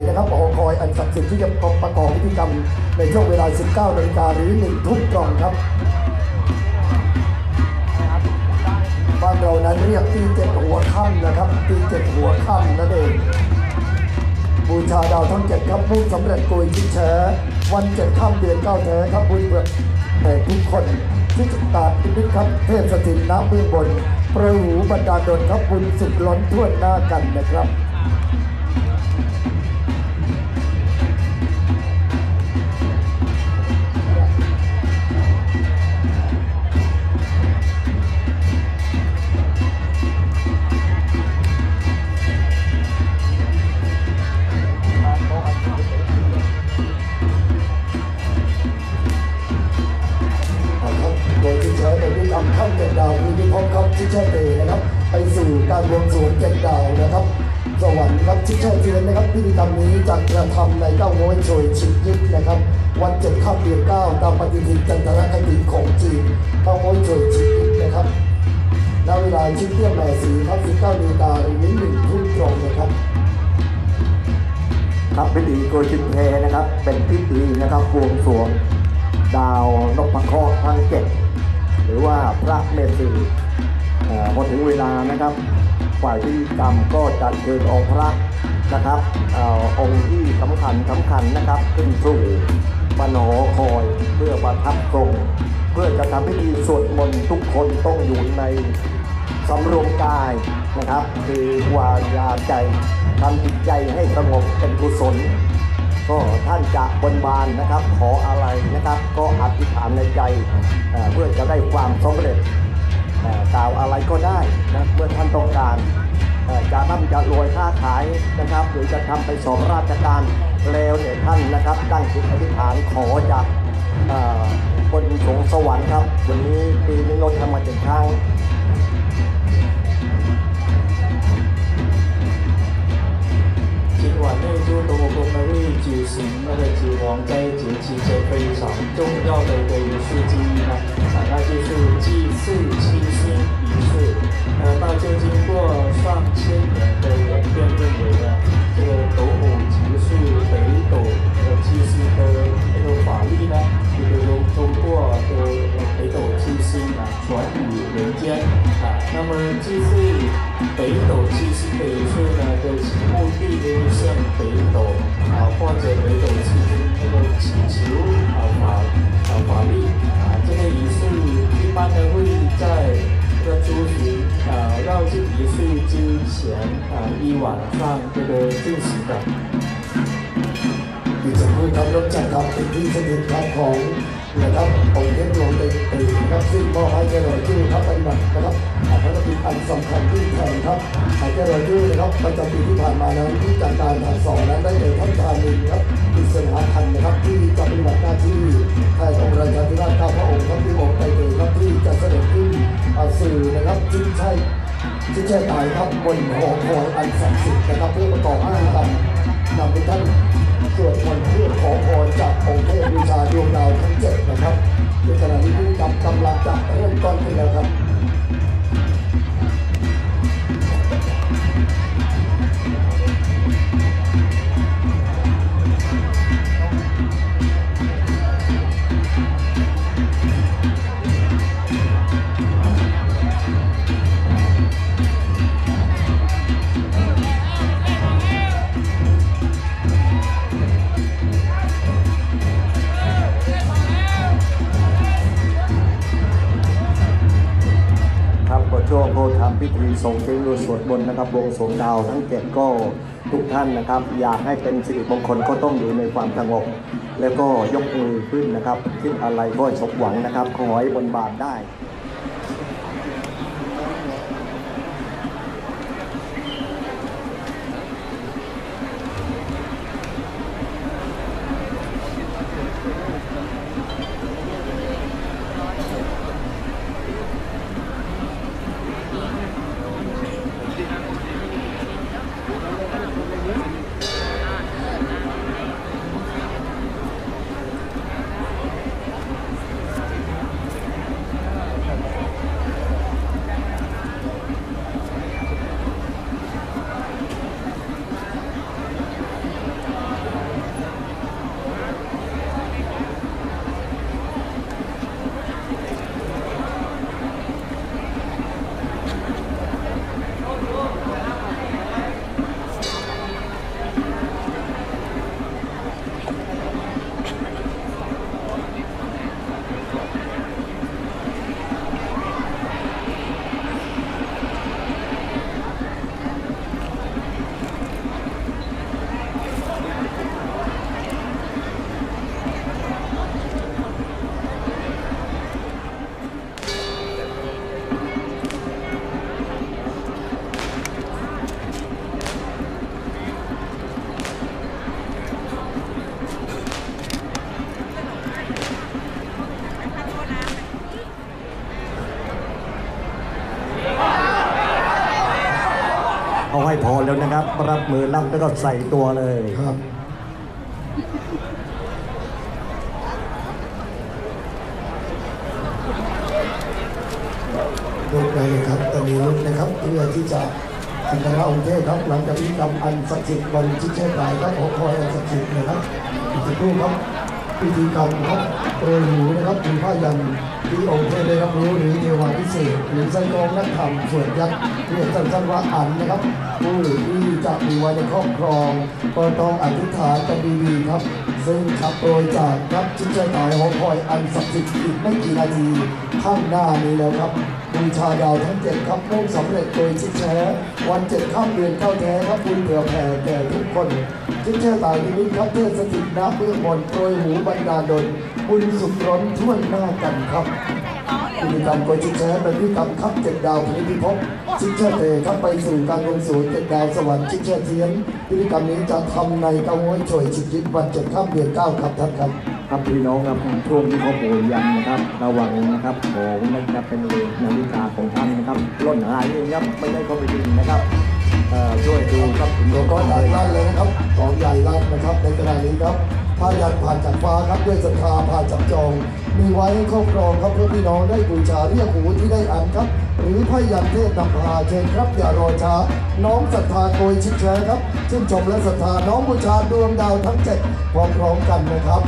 นะครับหอคอยอันศักดิ์สิทธิ์ที่จะประกอบพิธีกรรมในช่วงเวลา 19นาฬิกาหรือ1ทุ่มตรงครับบ้านเรานั้นเรียกตีเจ็ดหัวค่ำนะครับตีเจ็ดหัวค่ำนั่นเองบูชาดาวทั้งเจ็ดครับผู้สำเร็จโกยชิดแชวันเจ็ดค่ำเดือนเก้าแท้ครับบุญเบิกแต่ทุกคนที่จิตตาพิพิธครับเทพสถิตน้ำเบื้องบนประหูบรรดาดลครับบุญสุดล้นทั่วหน้ากันนะครับ ณเวลาชิ้นเตี้ยแม่สีครับสิบเก้านาฬิกาหรือหนึ่งทุ่มตรงนะครับครับพิธีโกชินเทนะครับ เป็นพิธีนะครับบวงสรวง ดาวนพเคราะห์ทั้งเจ็ดหรือว่าพระเมสสีพอถึงเวลานะครับ ฝ่ายพิธีกรรมก็จัดเชิญองค์พระนะครับอองค์ที่สำคัญสำคัญนะครับขึ้นสู่มโนคอยเพื่อประทับตรงเพื่อจะทำพิธีสวดมนต์ทุกคนต้องอยู่ใน สำรวมกายนะครับ คือวายาใจทำจิตใจให้สงบเป็นกุศล ก็ท่านจะบนบานนะครับ ขออะไรนะครับ ก็อธิษฐานในใจเพื่อจะได้ความสำเร็จกล่าวอะไรก็ได้นะเมื่อท่านต้องการจะทำจะรวยค้าขายนะครับ หรือจะทำไปสอบราชการแล้วเนี่ยท่านนะครับตั้งจิตอธิษฐานขอจากเอ่อบนสงสวรรค์ครับ วันนี้ปีนี้เราทำมาเจ็ดครั้ง 晚内诸多国呢会举行那个九王斋节期间非常重要的一个仪式之一呢，啊，那就是祭祀七星仪式。呃，那就经过上千年的演变，认为呢，这个斗母即是北斗的祭司的这个法力呢，就是通通过这个北斗七星啊传于人间啊。那么祭祀北斗七星的仪式呢的目的就是向北斗啊或者北斗七星那个祈求啊法啊法力啊。这个仪式一般呢会在这个出行啊绕境仪式之前啊一晚上这个进行的。ีจะพูดครับรถจักรครับเป็นที่สถิตครับของนะครับองค์เทพหลวงเด็กเอกครับซึ่งมอบให้แก่เราชื่อครับปฏิบัตินะครับอาภารกิจอันสำคัญที่แทนครับให้แก่เราชื่อนะครับประจำปีที่ผ่านมานั้นที่จัดการทางสองนั้นได้แก่ท่านทานินครับอิสระพันธ์นะครับที่จะปฏิบัติหน้าที่แทนองค์ราชาธิราชข้าพระองค์ครับที่องค์ไตรเตครับที่จะเสด็จขึ้นสื่อนะครับจึงใช่จึงใช่ตายครับบนหอคอยอันศักดิ์สิทธิ์นะครับเพื่อประกอบพิธีกรนำไปท่าน สวดมนต์เพื่อขอพรจากองค์เทพบูชาดวงดาวทั้งเจ็ดนะครับในขณะนี้พิธีกำกำลังจะเริ่มต้นขึ้นแล้วครับ ทำพิธีส่งเจริญสวดบนนะครับวงสวงดาวทั้งเจ็ดก็ทุกท่านนะครับ อยากให้เป็นสิริมงคลก็ต้องอยู่ในความสงบแล้วก็ยกมือขึ้นนะครับ ขึ้นอะไรก็สมหวังนะครับขอให้บนบานได้ แล้วนะครับ รับมือรับแล้วก็ใส่ตัวเลยครับ ลุกได้เลยครับตอนนี้ลุกนะครับเพื่อที่จะสังฆราองค์เทพครับหลังจากพิธีกรรมอันศักดิ์สิทธิ์บนชิดเชษฐายครับขอคอยอันศักดิ์สิทธิ์นะครับอีกสักครู่ครับ พิธีกรรมครับโปรยหูนะครับถือผ้ายันที่องค์เทพได้รับรู้หรือเทวาพิเศษหรือไส้กรองนักธรรมส่วนยักษ์เรียกสั้นๆว่าอันนะครับ ผู้ที่จะมีไว้ในครอบครองก็ต้องอธิษฐานกันดีๆครับ ซึ่งขับโดยจากครับชิ้นใจตายหอคอยอันศักดิ์สิทธิ์อีกไม่กี่นาที ข้างหน้านี้แล้วครับบูชาดาวทั้งเจ็ดครับมุ่งสำเร็จโดยชิดแช้วันเจ็ดข้ามเดือนเข้าแท้ครับบุญเผื่อแผ่แก่ทุกคนชิดแช้ตายนิมิตครับเทศสถิตน้ำเบื้องบนโปรยหูบรรดาลดลบุญสุขร้อนท่วนหน้ากันครับพิธีกรรมโกยชิดแช้เป็นพิธีกรรมครับเจ็ดดาวพลิพิภพชิดแช้เตครับไปสู่การลงสู่เจ็ดดาวสวรรค์ชิดแช้เทียนพิธีกรรมนี้จะทำในกระโวยช่วยชิดยิบวันเจ็ดข้ามเดือนเก้าครับท่านครับ ครับพี่น้องครับช่วงที่เขาโปรยยันนะครับระวังนะครับของนะครับเป็นเรื่องนาฬิกาของท่านนะครับล่นหายเองครับไม่ได้เข้าไปดึงนะครับช่วยดูครับหลวงพ่อใหญ่ลั่นเลยนะครับของใหญ่ลั่นนะครับในขณะนี้ครับผ้ายันผ่านจากฟ้าครับด้วยศรัทธาผ่านจับจอง มีไว้ให้ครอบครองครับเพื่อพี่น้องได้บูชาเรียกหูที่ได้อันครับ หรือผ้ายันเทพนำพาเชิญครับอย่ารอช้าน้องศรัทธาโกยชิดแชร์ครับชื่นชมและศรัทธาน้องบูชาดวงดาวทั้งเจ็ดพร้อมๆกันนะครับ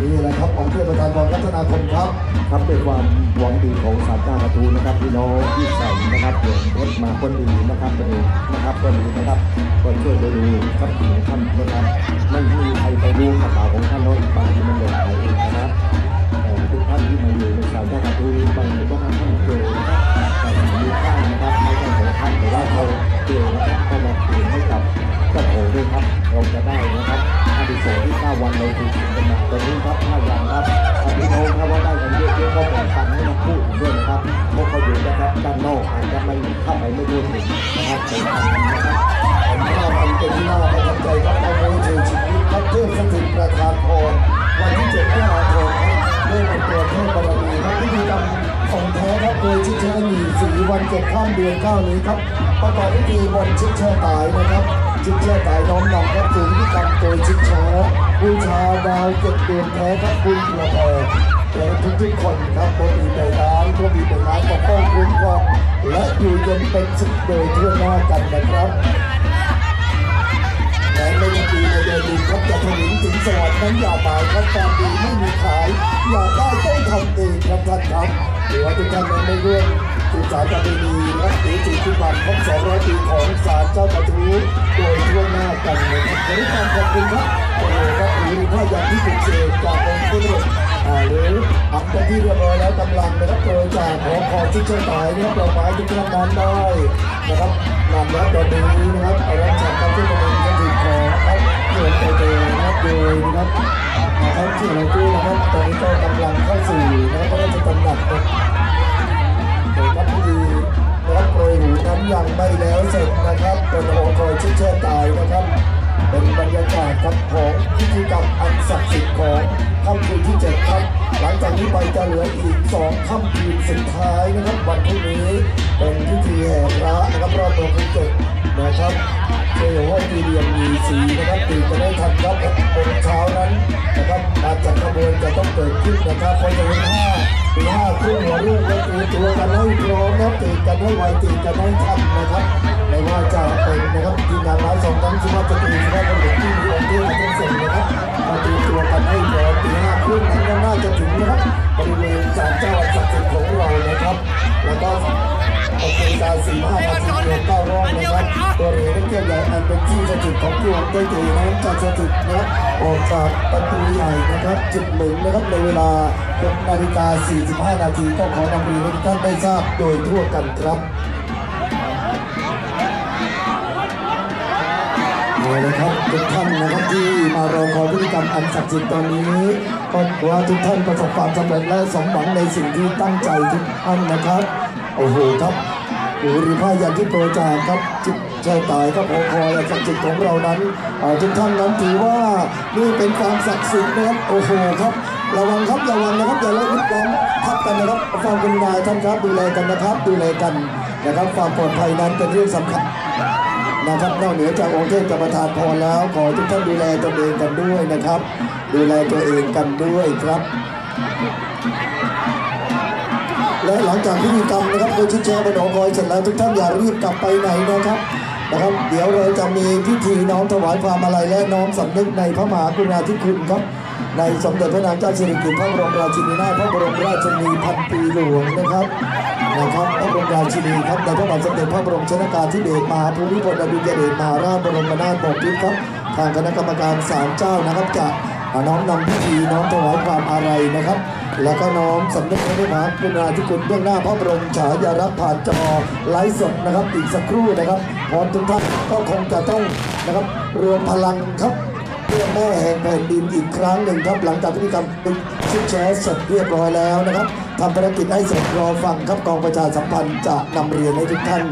นี่แหละครับของเทพประธานบอลพัฒนาคมครับ ครับด้วยความหวังดีของสารเจ้ากระทูนะครับพี่น้องที่ใส่นะครับหลวงเพชรมาคนดีนะครับตัวเองนะครับก็ดีนะครับก็ช่วยดูดูทรัพย์สินของท่านนะครับไม่มีใครไปรู้กระเป๋าของท่านน้อยบางทีมันหล่นหาเองนะครับทุกท่านที่มาอยู่ในสารเจ้ากระทูบางทีก็ให้ท่านเจอนะครับแต่มีค่านะครับไม่ใช่ของท่านแต่ว่าเราเจอนะครับก็มาคืนให้กับเจ้าของด้วยครับเราจะได้นะครับอาดิสงส์ที่เก้าวันเราถูกสินกันมาตรงนี้ครับห้า ภาพอันเป็นที่น่าประทับใจครับเอาไว้เชิญชีวิตครับเทพสถิตประธานพรวันที่เจ็ดมกราคมด้วยเป็นตัวเทพบารมีครับพิธีกรรมของแท้ครับโดยชิดเชื้อมีสีวันเจ็ดข้ามเดือนเก้านี้ครับประกอบพิธีบนชิดเชื้อตายนะครับชิดเชื้อตายน้อมนำครับถึงพิธีกรรมโดยชิดเชื้อบูชาดาวเจ็ดเดือนแท้ครับคุณเพื่อแผ่แก่ทุกๆคนครับบนอีใจร้ายผู้มีน อยู่เย็นเป็นสุขโดยทั่วหน้ากันนะครับและในปีในเดือนดินครับจะถนิงถึงสวรรค์นั้นอย่าหมายครับความดีไม่มีขาย อยากได้ต้องทำเองครับท่านครับหรือว่าทุกท่านนั้นได้ร่วมศึกษาประเพณีและปีจิตที่บันครบ200ปีของศาลเจ้ากระทู้โดยทั่วหน้ากันนะครับบริการขอบคุณครับโอ้โหครับหรือผ้ายันที่ถูกเสกจากองค์พระเดชอ่า หรืออันเป็นที่เรียบร้อยแล้วกำลังนะครับโดยจากหองคอยที่เชิญตายนะครับดอกไม้ทุกท่านนั้นได้นะครับนำรับดอกนี้นะครับเอารับจากการที่กำลังจะถึงขอครับเกิดไปเจอนะครับโดยนะครับนะครับที่เราดูนะครับตอนนี้ก็กำลังเข้าสู่นะครับพระราชตำหนักนะครับโดยรับพิธีรับโปรยหูนั้นยังไม่แล้วเสร็จนะครับเป็นหอคอยชิดเชื่อตายนะครับ เป็นบรรยากาศครับของพิธีกรรมอันศักดิ์สิทธิ์ของค่ำคืนที่เจ็ดครับ หลังจากนี้ไปจะเหลืออีกสองค่ำคืนสุดท้ายนะครับวันพรุ่งนี้เป็นพิธีแห่พระนะครับรอบดวงคืนเจ็ดนะครับเชื่อว่าทีเรียมมีสีนะครับตื่นจะได้ทันครับองค์เช้านั้นนะครับ ตัวกันให้พร้อมนะครับตื่นกันให้ไวตื่นกันให้ทันนะครับไม่ว่าจะเป็นนะครับทีมงานร้านสองทั้งสุภาพสตรีสุภาพบุรุษที่มีองค์เทพทุกส่วนนะครับมาตีตัวกันให้พร้อมตีห้าครึ่งนั้นก็น่าจะถึงนะครับบริเวณศาลเจ้าศักดิ์สิทธิ์ของเรานะครับ แล้วก็ โอเคการสี่ห้านาทีเดียวเก้ารอบนะครับตัวเรียนักเที่ยวใหญ่อันเป็นที่สถิตของกลุ่มได้ตีนั้นจะสถิตนะออกจากประตูใหญ่นะครับจุดหนึ่งนะครับในเวลา6นาฬิกา45นาทีก็ขอนำเรียนให้ทุกท่านได้ทราบโดยทั่วกันครับเอาละครับทุกท่านนะครับที่มารอคอยพฤติกรรมอันศักดิ์สิทธิ์ตอนนี้ก็ขอทุกท่านประสบความสำเร็จและสมหวังในสิ่งที่ตั้งใจทุกท่านนะครับ โอ้โหครับ หรือผ้ายันที่โปรยจากครับจิตใจตายครับโอคอยศักดิ์สิทธิ์ของเรานั้นเอ่อทุกท่านนั้นถือว่านี่เป็นความศักดิ์สิทธิ์นะครับโอ้โหครับระวังครับระวังนะครับอย่าละอุดล้อมทับกันนะครับความเป็นายท่านครับดูแลกันนะครับดูแลกันนะครับความปลอดภัยนั้นเป็นเรื่องสำคัญนะครับนอกเหนือจากองค์เทพจะประทานพรแล้วขอให้ทุกท่านดูแลตนเองกันด้วยนะครับ ดูแลตัวเองกันด้วยครับ และหลังจากพิธีกรรมนะครับโดยชุดแชร์บนหอคอยเสร็จแล้วทุกท่านอย่ารีบกลับไปไหนนะครับนะครับเดี๋ยวเราจะมีพิธีน้อมถวายความอาลัยและน้อมสำนึกในพระมหากรุณาธิคุณครับ ในสมเด็จพระนางเจ้าสิริกิติ์พระบรมราชินีนาถพระบรมราชินีพันปีหลวงนะครับนะครับพระบรมราชินีครับในพระบาทสมเด็จพระบรมชนกาธิเบศรมหาภูมิพลอดุลยเดชมหาราชบรมนาถบพิตรครับทางคณะกรรมการศาลเจ้านะครับจะน้อมนำพิธีน้อมถวายความอาลัยนะครับ แล้วก็น้อมสำนึกในพระมหากรุณาธิคุณเบื้องหน้าพระบรมฉายาลักษณ์ผ่านจอไลฟ์สดนะครับ อีกสักครู่นะครับพร้อมทุกท่านก็คงจะต้องนะครับรวมพลังครับเพื่อแม่แห่งแผ่นดินอีกครั้งหนึ่งครับ หลังจากพิธีกรรมชุดแชร์เสร็จเรียบร้อยแล้วนะครับ ทำภารกิจให้เสร็จรอฟังครับกองประชาสัมพันธ์จะนำเรียนให้ทุกท่าน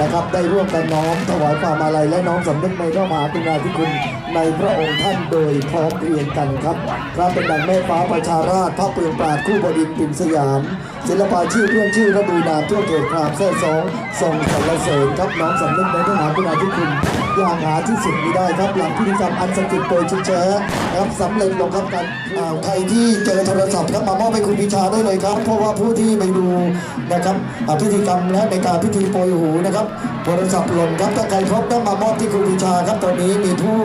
นะครับ ได้ร่วมกันน้อมถวายความอาลัยและน้อมสำนึกในพระมหากรุณาธิคุณในพระองค์ท่านโดยพร้อมเรียงกันครับพระเป็นดังแม่ฟ้าประชาราชพระเปลืองปราดคู่บดินทร์ปิ่นสยาม ศิลปาชีพเรื่องชื่อระดูนามทั่วเกิดความแท้สองทรงสรรเสริญครับน้อมสำนึกในพระมหากรุณาธิคุณ อย่างหาที่สุดมิได้ครับ หลังพิธีกรรมอันศักดิ์สิทธิ์โดยชุดแชร์นะครับสำเร็จลงครับการใครที่เจอโทรศัพท์ครับมามอบให้คุณพิชาได้เลยครับ เพราะว่าผู้ที่ไปดูนะครับพิธีกรรมและในการพิธีโปรยหูนะครับโทรศัพท์หล่นครับถ้าใครพบต้องมามอบที่คุณพิชาครับตอนนี้มีผู้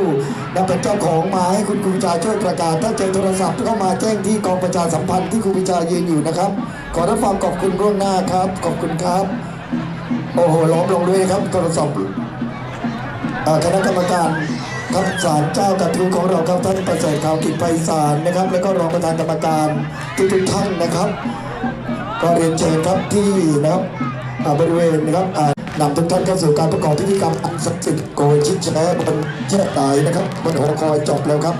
นำเป็นเจ้าของมาให้คุณคุณพิชาช่วยประกาศ ถ้าเจอโทรศัพท์ก็มาแจ้งที่กองประชาสัมพันธ์ที่คุณพิชายืนอยู่นะครับขอรับความขอบคุณล่วงหน้าครับ ขอบคุณครับโอ้โหล้อมลงด้วยครับโทรศัพท์ คณะกรรมการครับศาลเจ้ากระทู้ของเราครับท่านประเสริฐข่าวกิจไพศาลนะครับ แล้วก็รองประธานกรรมการทุกทุกๆท่านนะครับ ก็เรียนเชิญครับที่นะครับบริเวณนะครับนำทุกท่านเข้าสู่การประกอบพิธีกรรมอันศักดิ์สิทธิ์โกยชิดแชร์บนแช่ตายนะครับบนหอคอยจบแล้วครับ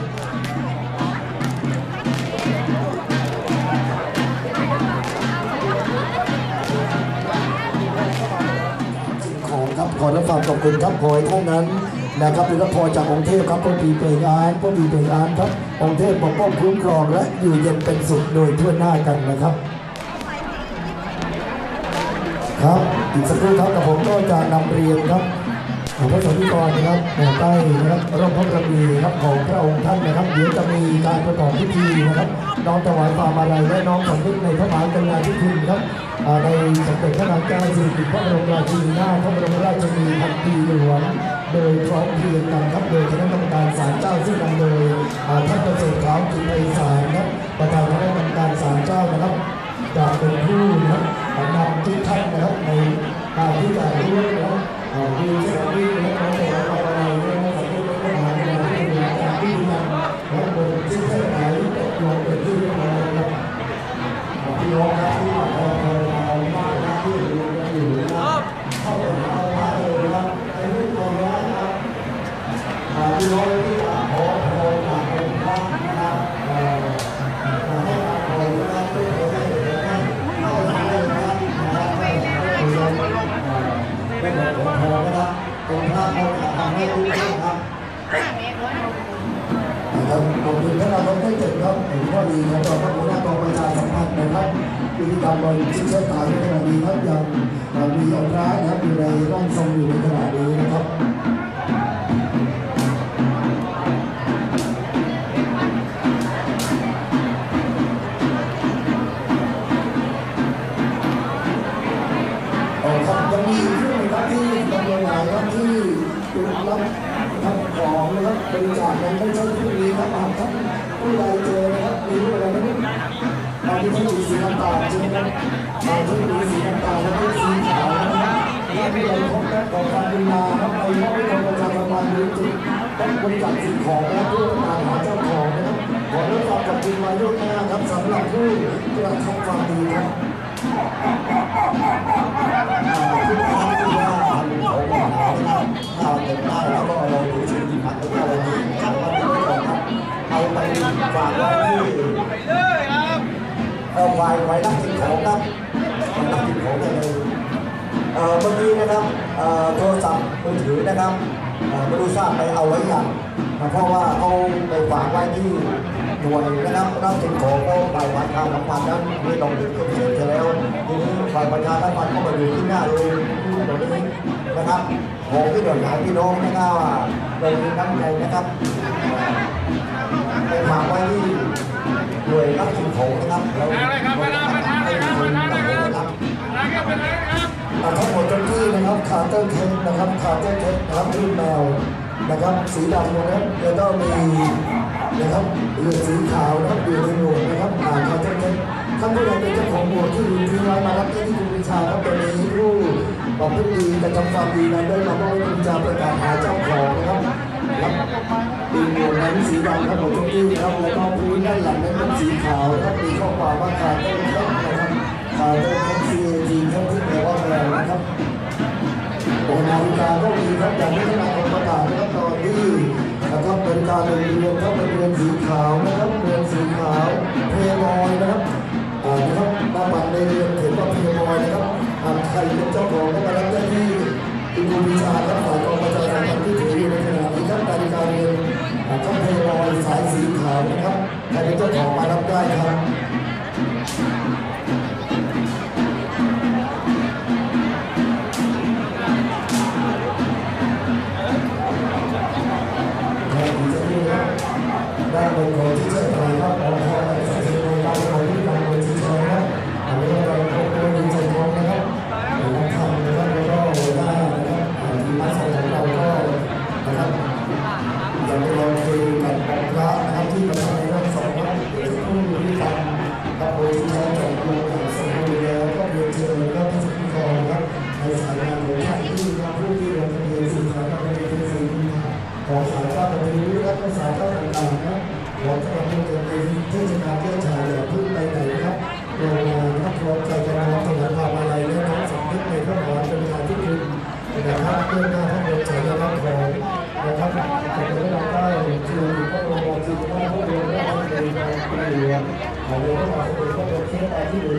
ความขอบคุณครับขอให้ท่านั้นนะครับเป็นรับพรจากองค์เทพครับพระปีเปงอานพระปีเปงอานครับองค์เทพปกป้องคุ้มครองและอยู่เย็นเป็นสุขโดยทั่วหน้ากันนะครับ ครับอีกสักครู่ครับกับผมก็จะนำเรียนครับพระสงฆ์กรนะครับใต้นะครับร่มพระกระบีครับของพระองค์ท่านนะครับเดี๋ยวจะมีการประกอบพิธีนะครับน้อมถวายความอาลัยและน้อมสำนึกในพระมหากรุณาธิคุณครับ ในสมเด็จพระนางเจ้าสิริพระบรมราชินีนาถพระบรมราชินีพันปีหลวงโดยพร้อมเพรียงกันครับโดยคณะกรรมการศาลเจ้าซึ่งนำโดยท่านประเสริฐขาวกิจไพศาล ให้ทุกท่านครับนะครับขอบคุณท่านนายกได้เจ็ดครับเห็นข้อดีของเราครับหัวหน้ากองประชาสัมพันธ์นะครับพิธีกรรมบริชิตเชื้อสายในขณะนี้ครับยังมีองค์พระนะครับอยู่ในร่างทรงอยู่ในขณะนี้นะครับ รับทำของนะครับบริจาคนั้นไม่ใช่ผู้นี้ครับอ่าท่านผู้ใดเจอนะครับมีรูปอะไรไม่รู้บางทีท่านมีสีน้ำตาลใช่ไหมครับบาที่มีสีน้ำตาลแล้วก็สีขาวนะครับถ้าผู้ใดพบและขอความกรุณาครับไปมอบให้กองประชาสัมพันธ์หรือจุดต้องบริจาคสิ่งของและเพื่อตามหาเจ้าของนะครับขอรับความขอบคุณมาล่วงหน้าครับสำหรับผู้กระทำความดีครับทุกครั้งที่ว่าทำของหวานะครับถ้า ได้แล้วก็เราดูสิ่งที่ผัดแล้วก็เราดูทำมาเป็นของครับเอาไปฝากไว้ที่เอาไว้ไว้รักสิ่งของครับรักสิ่งของได้เลยเอ่อเมื่อกี้นะครับเอ่อโทรศัพท์มือถือนะครับไม่รู้ทราบไปเอาไว้อย่างเพราะว่าเขาไปฝากไว้ที่ หน่วยนะครับรับสิ่งของก็ฝ่ายประชาสัมพันธ์นั้นไม่ต้องเสียแล้วทีนี้ฝ่ายประชาสัมพันธ์ก็มาดูที่หน้าโรงตรงนี้นะครับของที่หน่วยงานพี่น้องนะครับเรามีน้ำใจนะครับไปฝากไว้ที่หน่วยรับสิ่งของนะครับเราอะไรครับเวาประธาลยครับประธานะไรครับเป็นไรครับทั้งหมดเจ้าที่นะครับคาเตอร์เทนนะครับคาเตอร์เทนนะครับรุ่นแมวนะครับสีดำนะครับแล้วก็มี นะครับเหลืองสีขาวนะครับอยู่ในโหมวกนะครับอ่าคาร์เตอร์เทนท่านผู้ใดเป็นเจ้าของโหมวกที่อยู่ที่ร้านมารับที่ที่คุณวิชาครับตอนนี้ผู้บอกผู้ดีกระทำความดีนั้นได้มามอบให้คุณวิชาประกาศหาเจ้าของนะครับครับปีหมวกนั้นสีดำครับของเจ้าที่นะครับแล้วก็พื้นด้านหลังนั้นเป็นสีขาวครับมีข้อความว่าคาร์เตอร์เทนนะครับขาวเป็น นาฬิกาก็มีครับอย่างที่ทนายองประกาศนะครับตอนที่นะครับเป็นการเรียนครับเป็นเรียนสีขาวนะครับเรียนสีขาวเพลอยนะครับอ่านะครับหน้าบัตรในเรียนเห็นว่าเพลอยนะครับอ่าใครเป็นเจ้าของก็มารับได้ที่อินโดนีเซียครับฝ่ายกองประชาสัมพันธ์ที่ถืออยู่ในขณะนี้ครับนาฬิกาเรียนอ่าครับเพลอยสายสีขาวนะครับใครเป็นเจ้าของมารับได้ครับ ได้เป็นคนที่เชื่อใจครับออกแทนสังเกต คุณเ